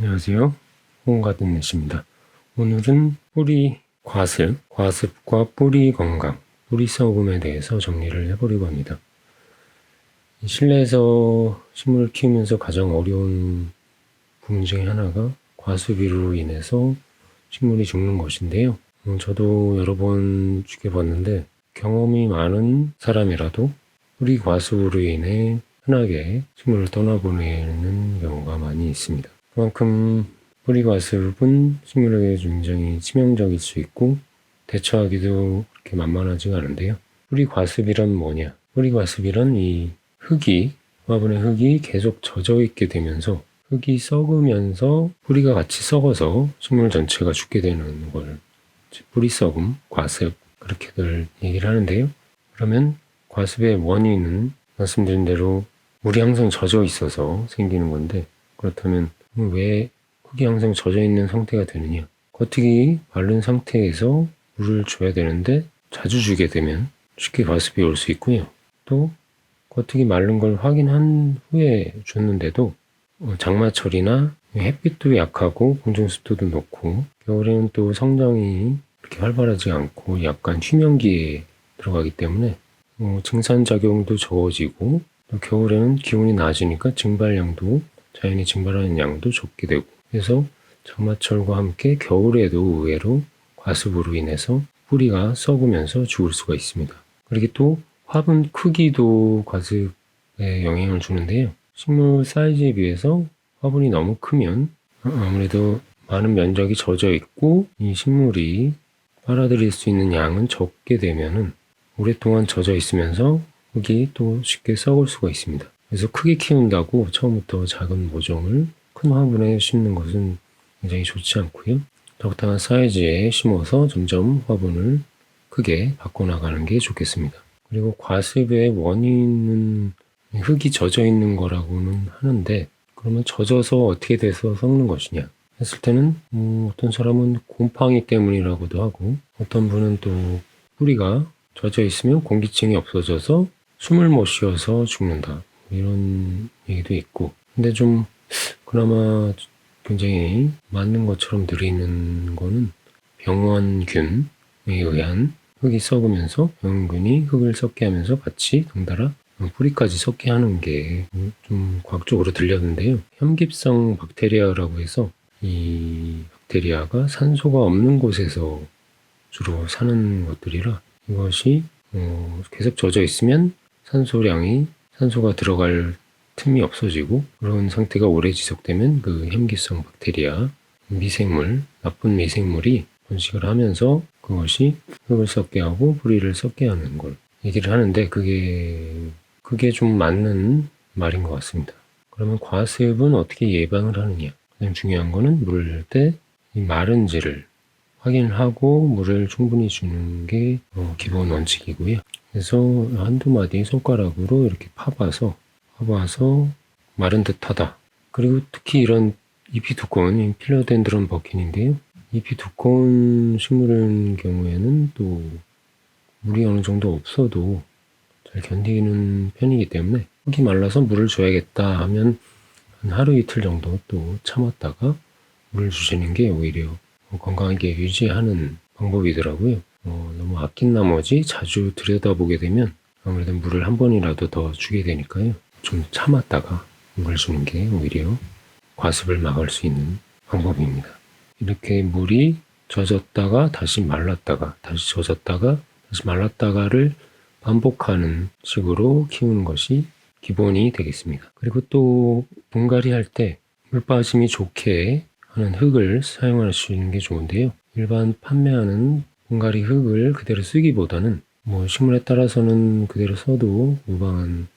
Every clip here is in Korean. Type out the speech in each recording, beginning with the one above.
안녕하세요. 홍가든넷입니다. 오늘은 뿌리 과습, 과습과 뿌리 건강, 뿌리 썩음에 대해서 정리를 해보려고 합니다. 이 실내에서 식물을 키우면서 가장 어려운 부분 중에 하나가 과습으로 인해서 식물이 죽는 것인데요. 음, 저도 여러 번 죽여봤는데 경험이 많은 사람이라도 뿌리 과습으로 인해 흔하게 식물을 떠나보내는 경우가 많이 있습니다. 그만큼 뿌리 과습은 식물에게 굉장히 치명적일 수 있고 대처하기도 그렇게 만만하지가 않은데요. 뿌리 과습이란 뭐냐? 뿌리 과습이란 이 흙이 화분의 흙이 계속 젖어 있게 되면서 흙이 썩으면서 뿌리가 같이 썩어서 식물 전체가 죽게 되는 걸 뿌리 썩음, 과습 그렇게들 얘기를 하는데요. 그러면 과습의 원인은 말씀드린 대로 물이 항상 젖어 있어서 생기는 건데 그렇다면 왜 흙이 항상 젖어 있는 상태가 되느냐? 겉흙이 마른 상태에서 물을 줘야 되는데 자주 주게 되면 쉽게 과습이 올 수 있고요. 또 겉흙이 마른 걸 확인한 후에 줬는데도 어, 장마철이나 햇빛도 약하고 공중 습도도 높고 겨울에는 또 성장이 그렇게 활발하지 않고 약간 휴면기에 들어가기 때문에 어, 증산 작용도 적어지고 또 겨울에는 기온이 낮으니까 증발량도 자연이 증발하는 양도 적게 되고 그래서 장마철과 함께 겨울에도 의외로 과습으로 인해서 뿌리가 썩으면서 죽을 수가 있습니다. 그리고 또 화분 크기도 과습에 영향을 주는데요. 식물 사이즈에 비해서 화분이 너무 크면 아무래도 많은 면적이 젖어 있고 이 식물이 빨아들일 수 있는 양은 적게 되면은 오랫동안 젖어 있으면서 흙이 또 쉽게 썩을 수가 있습니다. 그래서 크게 키운다고 처음부터 작은 모종을 큰 화분에 심는 것은 굉장히 좋지 않고요. 적당한 사이즈에 심어서 점점 화분을 크게 바꿔나가는 게 좋겠습니다. 그리고 과습의 원인은 흙이 젖어 있는 거라고는 하는데 그러면 젖어서 어떻게 돼서 썩는 것이냐 했을 때는 음, 어떤 사람은 곰팡이 때문이라고도 하고 어떤 분은 또 뿌리가 젖어 있으면 공기층이 없어져서 숨을 못 쉬어서 죽는다 이런 얘기도 있고 근데 좀 그나마 굉장히 맞는 것처럼 들리는 거는 병원균에 의한 흙이 썩으면서 병원균이 흙을 썩게 하면서 같이 덩달아 뿌리까지 썩게 하는 게 좀 과학적으로 들렸는데요. 혐깁성 박테리아라고 해서 이 박테리아가 산소가 없는 곳에서 주로 사는 것들이라 이것이 어, 계속 젖어 있으면 산소량이 산소가 들어갈 틈이 없어지고 그런 상태가 오래 지속되면 그 혐기성 박테리아 미생물 나쁜 미생물이 번식을 하면서 그것이 흙을 썩게 하고 뿌리를 썩게 하는 걸 얘기를 하는데 그게 그게 좀 맞는 말인 것 같습니다. 그러면 과습은 어떻게 예방을 하느냐? 가장 중요한 거는 물을 때 이 마른지를 확인을 하고 물을 충분히 주는 게 어, 기본 원칙이고요. 그래서 한두 마디 손가락으로 이렇게 파봐서 파봐서 마른 듯하다. 그리고 특히 이런 잎이 두꺼운 필로덴드론 버킨인데요. 잎이 두꺼운 식물인 경우에는 또 물이 어느 정도 없어도 잘 견디는 편이기 때문에 흙이 말라서 물을 줘야겠다 하면 한 하루 이틀 정도 또 참았다가 물을 주시는 게 오히려 건강하게 유지하는 방법이더라고요. 어, 너무 아낀 나머지 자주 들여다보게 되면 아무래도 물을 한 번이라도 더 주게 되니까요. 좀 참았다가 물 주는 게 오히려 과습을 막을 수 있는 방법입니다. 이렇게 물이 젖었다가 다시 말랐다가 다시 젖었다가 다시 말랐다가를 반복하는 식으로 키우는 것이 기본이 되겠습니다. 그리고 또 분갈이 할 때 물 빠짐이 좋게 하는 흙을 사용할 수 있는 게 좋은데요. 일반 판매하는 분갈이 흙을 그대로 쓰기보다는 뭐 식물에 따라서는 그대로 써도 무방한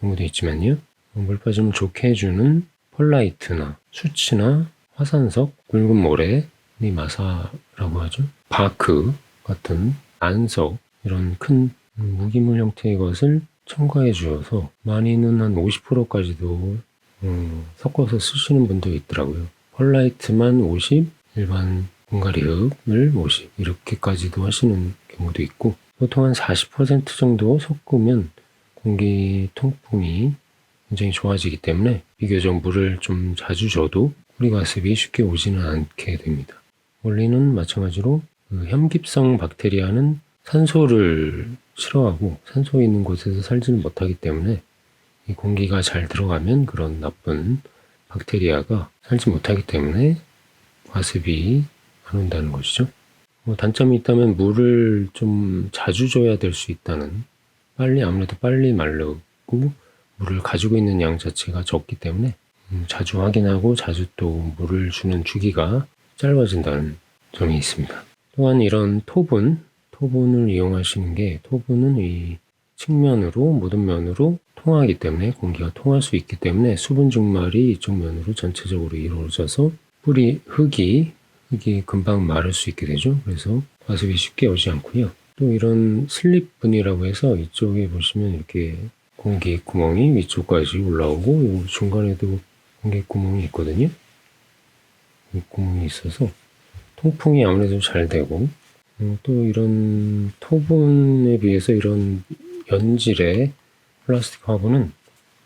경우도 있지만요. 물 빠짐을 좋게 해주는 펄라이트나 수치나 화산석, 굵은 모래, 니마사라고 하죠. 바크 같은 안석 이런 큰 무기물 형태의 것을 첨가해 주어서 많이는 한 50%까지도 음, 섞어서 쓰시는 분도 있더라고요. 펄라이트만 50, 일반 분갈이 흙을 50 이렇게까지도 하시는 경우도 있고 보통 한 40% 정도 섞으면 공기 통풍이 굉장히 좋아지기 때문에 비교적 물을 좀 자주 줘도 뿌리 과습이 쉽게 오지는 않게 됩니다. 원리는 마찬가지로 그 혐깁성 박테리아는 산소를 싫어하고 산소 있는 곳에서 살지는 못하기 때문에 이 공기가 잘 들어가면 그런 나쁜 박테리아가 살지 못하기 때문에 과습이 안 온다는 것이죠. 뭐 단점이 있다면 물을 좀 자주 줘야 될 수 있다는 빨리 아무래도 빨리 마르고 물을 가지고 있는 양 자체가 적기 때문에 음, 자주 확인하고 자주 또 물을 주는 주기가 짧아진다는 점이 있습니다. 또한 이런 토분, 토분을 이용하시는 게 토분은 이 측면으로 모든 면으로 통하기 때문에 공기가 통할 수 있기 때문에 수분 증말이 이쪽 면으로 전체적으로 이루어져서 뿌리 흙이 흙이 금방 마를 수 있게 되죠. 그래서 과습이 쉽게 오지 않고요. 또 이런 슬립 분이라고 해서 이쪽에 보시면 이렇게 공기 구멍이 위쪽까지 올라오고 요 중간에도 공기 구멍이 있거든요. 이 구멍이 있어서 통풍이 아무래도 잘 되고 음, 또 이런 토분에 비해서 이런 연질의 플라스틱 화분은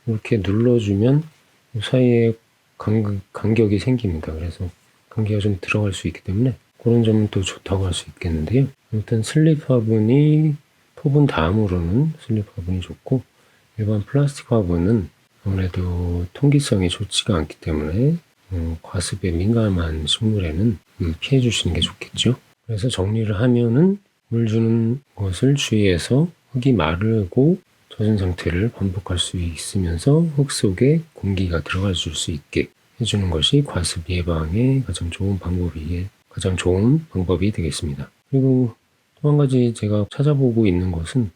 이렇게 눌러주면 그 사이에 간, 간격이 생깁니다. 그래서 간격이 좀 들어갈 수 있기 때문에 그런 점은 또 좋다고 할 수 있겠는데요. 아무튼 슬립 화분이 토분 다음으로는 슬립 화분이 좋고 일반 플라스틱 화분은 아무래도 통기성이 좋지가 않기 때문에 어, 과습에 민감한 식물에는 음, 피해 주시는 게 좋겠죠. 그래서 정리를 하면은 물 주는 것을 주의해서 흙이 마르고 젖은 상태를 반복할 수 있으면서 흙 속에 공기가 들어갈 수 있게 해주는 것이 과습 예방의 가장 좋은 방법이 가장 좋은 방법이 되겠습니다. 그리고 또 한 가지 제가 찾아보고 있는 것은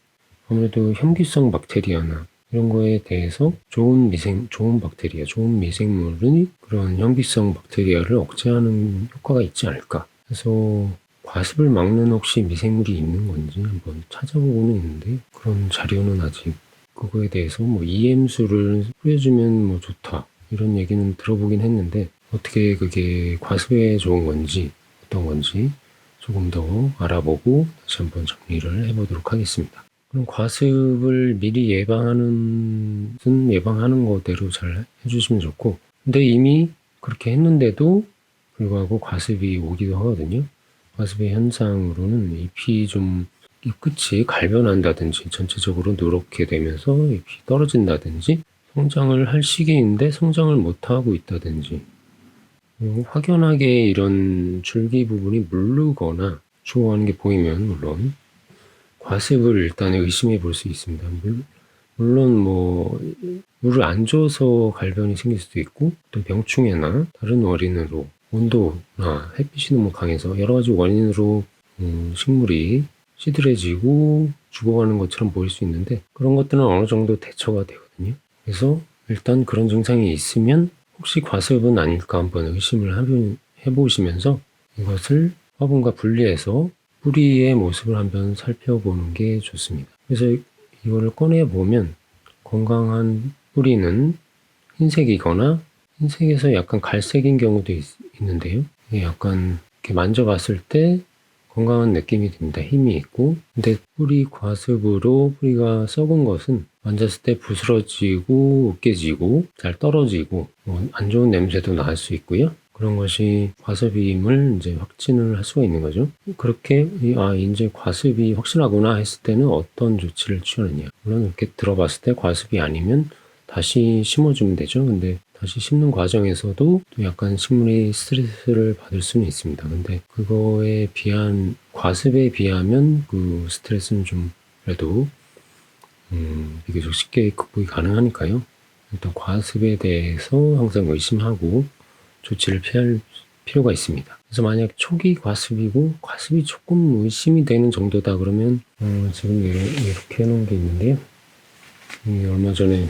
아무래도 혐기성 박테리아나 이런 거에 대해서 좋은 미생, 좋은 박테리아, 좋은 미생물이 그런 혐기성 박테리아를 억제하는 효과가 있지 않을까. 그래서 과습을 막는 혹시 미생물이 있는 건지 한번 찾아보고는 있는데 그런 자료는 아직 그거에 대해서 뭐 EM수를 뿌려주면 뭐 좋다 이런 얘기는 들어보긴 했는데 어떻게 그게 과습에 좋은 건지 어떤 건지 조금 더 알아보고 다시 한번 정리를 해보도록 하겠습니다. 그럼 과습을 미리 예방하는 예방하는 거대로 잘 해주시면 좋고 근데 이미 그렇게 했는데도 불구하고 과습이 오기도 하거든요. 과습의 현상으로는 잎이 좀, 잎 끝이 갈변한다든지 전체적으로 누렇게 되면서 잎이 떨어진다든지 성장을 할 시기인데 성장을 못하고 있다든지 그리고 확연하게 이런 줄기 부분이 물르거나 죽어가는 게 보이면 물론 과습을 일단 의심해 볼 수 있습니다. 물, 물론 뭐 물을 안 줘서 갈변이 생길 수도 있고 또 병충해나 다른 원인으로 온도나 햇빛이 너무 강해서 여러 가지 원인으로 음, 식물이 시들해지고 죽어가는 것처럼 보일 수 있는데 그런 것들은 어느 정도 대처가 되거든요. 그래서 일단 그런 증상이 있으면 혹시 과습은 아닐까 한번 의심을 해보시면서 이것을 화분과 분리해서 뿌리의 모습을 한번 살펴보는 게 좋습니다. 그래서 이거를 꺼내 보면 건강한 뿌리는 흰색이거나 흰색에서 약간 갈색인 경우도 있, 는데요 약간 이렇게 만져봤을 때 건강한 느낌이 듭니다. 힘이 있고. 근데 뿌리 과습으로 뿌리가 썩은 것은 만졌을 때 부스러지고 으깨지고 잘 떨어지고 뭐 안 좋은 냄새도 날 수 있고요. 그런 것이 과습임을 이제 확진을 할 수가 있는 거죠. 그렇게 아 이제 과습이 확실하구나 했을 때는 어떤 조치를 취하느냐. 물론 이렇게 들어봤을 때 과습이 아니면 다시 심어주면 되죠. 근데 다시 심는 과정에서도 또 약간 식물이 스트레스를 받을 수는 있습니다. 근데 그거에 비한 과습에 비하면 그 스트레스는 좀 그래도 음, 비교적 쉽게 극복이 가능하니까요. 일단 과습에 대해서 항상 의심하고 조치를 피할 필요가 있습니다. 그래서 만약 초기 과습이고 과습이 조금 의심이 되는 정도다 그러면 어, 지금 이렇게 해놓은 게 있는데요. 얼마 전에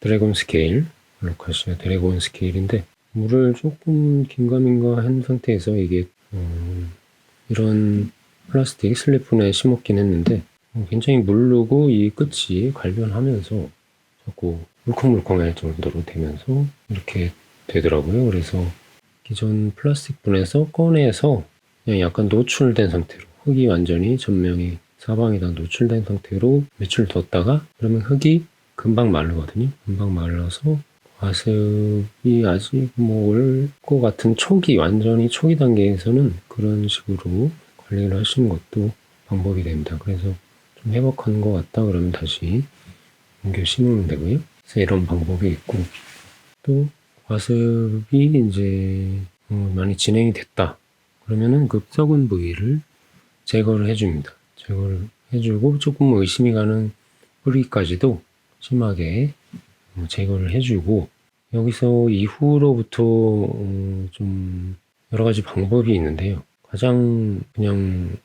드래곤 스케일, 로카시아 드래곤 스케일인데 물을 조금 긴가민가 한 상태에서 이게 어, 이런 플라스틱 슬리폰에 심었긴 했는데 어, 굉장히 물르고 이 끝이 갈변하면서 자꾸 물컹물컹할 정도로 되면서 이렇게 되더라고요. 그래서 기존 플라스틱 분에서 꺼내서 그냥 약간 노출된 상태로 흙이 완전히 전명이 사방에다 노출된 상태로 며칠 뒀다가 그러면 흙이 금방 마르거든요. 금방 말라서 과습이 아직 뭐 올 것 같은 초기, 완전히 초기 단계에서는 그런 식으로 관리를 하시는 것도 방법이 됩니다. 그래서 좀 회복한 것 같다 그러면 다시 옮겨 심으면 되고요. 그래서 이런 방법이 있고 또 과습이 이제 어, 많이 진행이 됐다. 그러면은 그 썩은 부위를 제거를 해줍니다. 제거를 해주고 조금 의심이 가는 뿌리까지도 심하게 어, 제거를 해주고 여기서 이후로부터 어, 좀 여러 가지 방법이 있는데요. 가장 그냥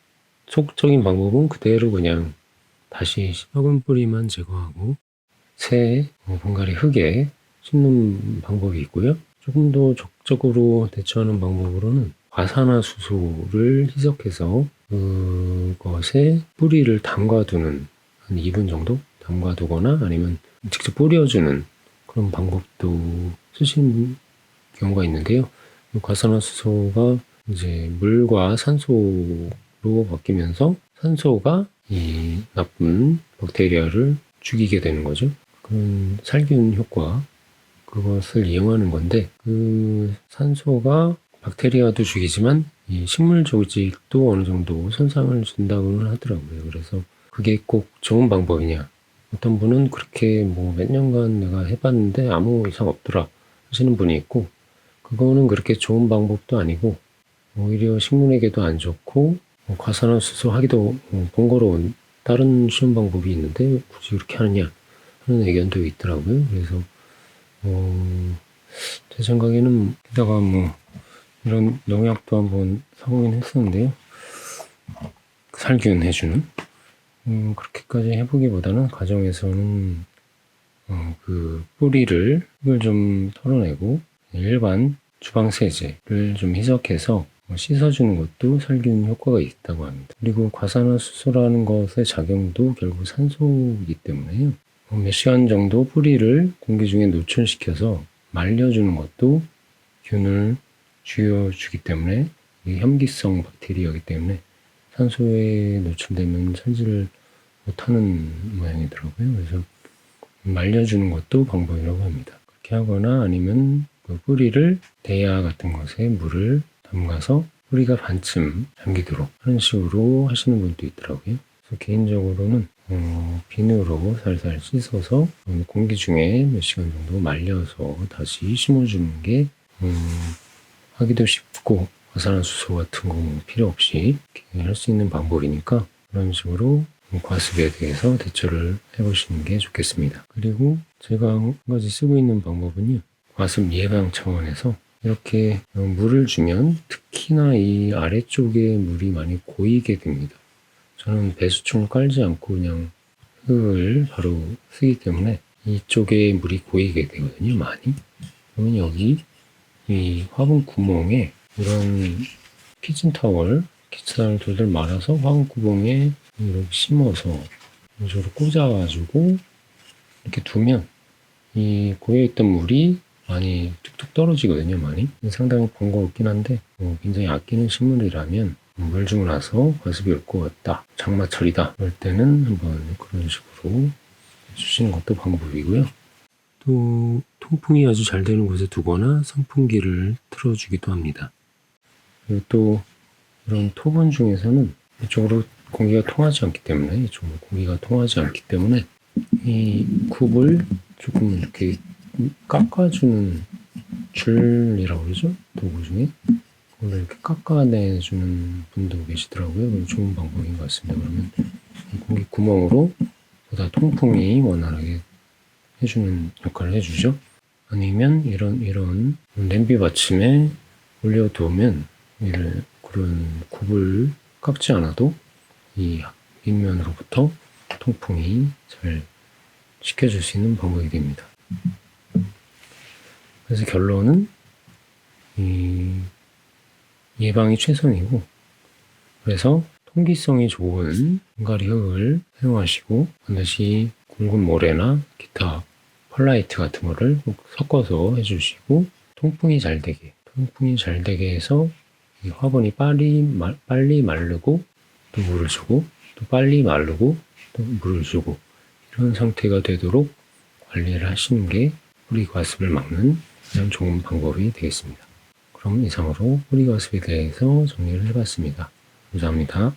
속적인 방법은 그대로 그냥 다시 썩은 뿌리만 제거하고 새 어, 분갈이 흙에 심는 방법이 있고요. 조금 더 적극적으로 대처하는 방법으로는 과산화 수소를 희석해서 그것에 뿌리를 담가두는 한 2분 정도 담가두거나 아니면 직접 뿌려주는 그런 방법도 쓰시는 경우가 있는데요. 과산화수소가 이제 물과 산소로 바뀌면서 산소가 이 나쁜 박테리아를 죽이게 되는 거죠. 그런 살균 효과 그것을 이용하는 건데 그 산소가 박테리아도 죽이지만 이 식물 조직도 어느 정도 손상을 준다고는 하더라고요. 그래서 그게 꼭 좋은 방법이냐? 어떤 분은 그렇게 뭐 몇 년간 내가 해봤는데 아무 이상 없더라 하시는 분이 있고 그거는 그렇게 좋은 방법도 아니고 오히려 식물에게도 안 좋고 뭐 과산화수소 하기도 뭐 번거로운 다른 쉬운 방법이 있는데 굳이 그렇게 하느냐 하는 의견도 있더라고요. 그래서 어, 제 생각에는 게다가 뭐 이런 농약도 한번 사보긴 했었는데요. 살균 해주는 음, 그렇게까지 해보기보다는 가정에서는 어, 그 뿌리를 좀 털어내고 일반 주방 세제를 좀 희석해서 뭐 씻어주는 것도 살균 효과가 있다고 합니다. 그리고 과산화수소라는 것의 작용도 결국 산소이기 때문에요. 어, 몇 시간 정도 뿌리를 공기 중에 노출시켜서 말려주는 것도 균을 쥐어주기 때문에 혐기성 박테리아이기 때문에 산소에 노출되면 살지를 못하는 모양이더라고요. 그래서 말려주는 것도 방법이라고 합니다. 그렇게 하거나 아니면 그 뿌리를 대야 같은 것에 물을 담가서 뿌리가 반쯤 잠기도록 하는 식으로 하시는 분도 있더라고요. 그래서 개인적으로는 어, 비누로 살살 씻어서 공기 중에 몇 시간 정도 말려서 다시 심어주는 게 음, 하기도 쉽고 화산화 수소 같은 거뭐 필요 없이 할 수 있는 방법이니까 그런 식으로 과습에 대해서 대처를 해보시는 게 좋겠습니다. 그리고 제가 한 가지 쓰고 있는 방법은요. 과습 예방 차원에서 이렇게 물을 주면 특히나 이 아래쪽에 물이 많이 고이게 됩니다. 저는 배수충을 깔지 않고 그냥 흙을 바로 쓰기 때문에 이쪽에 물이 고이게 되거든요, 많이. 그러면 여기 이 화분 구멍에 이런 키친타월, 키친타월 돌들 말아서 화분 구멍에 이렇게 심어서 이쪽으로 꽂아가지고 이렇게 두면 이 고여있던 물이 많이 뚝뚝 떨어지거든요, 많이. 상당히 번거롭긴 한데, 뭐 굉장히 아끼는 식물이라면 물 주고 나서 과습이 올 것 같다. 장마철이다. 그럴 때는 한번 그런 식으로 해주시는 것도 방법이고요. 또 통풍이 아주 잘 되는 곳에 두거나 선풍기를 틀어주기도 합니다. 그리고 또 이런 토분 중에서는 이쪽으로 공기가 통하지 않기 때문에 이쪽으로 공기가 통하지 않기 때문에 이 굽을 조금 이렇게 깎아주는 줄이라고 그러죠 도구 중에 그걸 이렇게 깎아내주는 분도 계시더라고요. 좋은 방법인 것 같습니다. 그러면 이 공기 구멍으로 보다 통풍이 원활하게 해주는 역할을 해주죠. 아니면 이런 이런 냄비 받침에 올려두면 이를 그런 굽을 깎지 않아도 이 윗면으로부터 통풍이 잘 시켜줄 수 있는 방법이 됩니다. 그래서 결론은 이 예방이 최선이고 그래서 통기성이 좋은 분갈이 흙을 사용하시고 반드시 굵은 모래나 기타 펄라이트 같은 거를 섞어서 해주시고 통풍이 잘 되게 통풍이 잘 되게 해서 이 화분이 빨리 말, 빨리 마르고 또 물을 주고 또 빨리 마르고 또 물을 주고 이런 상태가 되도록 관리를 하시는 게 뿌리 과습을 막는 가장 좋은 방법이 되겠습니다. 그럼 이상으로 뿌리 과습에 대해서 정리를 해봤습니다. 감사합니다.